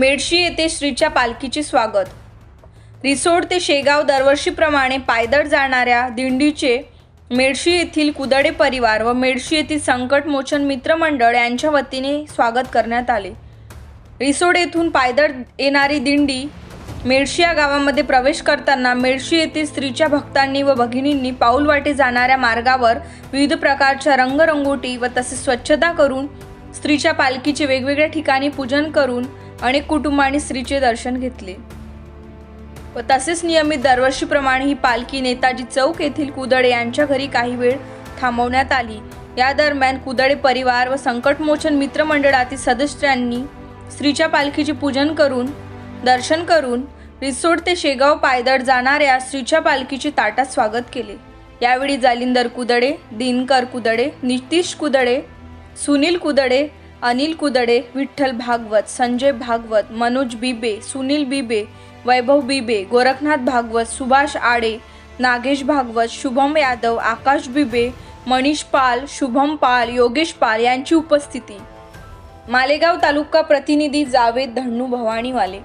मेडशी येथे श्रीच्या पालखीचे स्वागत. रिसोड ते शेगाव दरवर्षीप्रमाणे पायदळ जाणाऱ्या दिंडीचे मेडशी येथील कुदडे परिवार व मेडशी येथील संकटमोचन मित्रमंडळ यांच्या वतीने स्वागत करण्यात आले. रिसोड येथून पायदळ येणारी दिंडी मेडशी या गावामध्ये प्रवेश करताना मेडशी येथील स्त्रीच्या भक्तांनी व भगिनींनी पाऊलवाटे जाणाऱ्या मार्गावर विविध प्रकारच्या रंगरंगोटी व तसेच स्वच्छता करून स्त्रीच्या पालखीचे वेगवेगळ्या ठिकाणी पूजन करून अनेक कुटुंबांनी स्त्रीचे दर्शन घेतले. व तसेच नियमित दरवर्षीप्रमाणे ही पालखी नेताजी चौक येथील कुदळे यांच्या घरी काही वेळ थांबवण्यात आली. या दरम्यान कुदळे परिवार व संकटमोचन मित्रमंडळातील सदस्यांनी स्त्रीच्या पालखीचे पूजन करून दर्शन करून रिसोड ते शेगाव पायदळ जाणाऱ्या स्त्रीच्या पालखीचे ताटात स्वागत केले. यावेळी जालिंदर कुदळे दिनकर कुदळे नितीश कुदळे सुनील कुदळे अनिल कुदडे विठ्ठल भागवत संजय भागवत मनोज बिबे सुनील बिबे वैभव बिबे गोरखनाथ भागवत सुभाष आडे नागेश भागवत शुभम यादव आकाश बिबे मनीष पाल शुभम पाल योगेश पाल यांची उपस्थिती. मालेगाव तालुका प्रतिनिधी जावेद धन्नू भवानीवाले.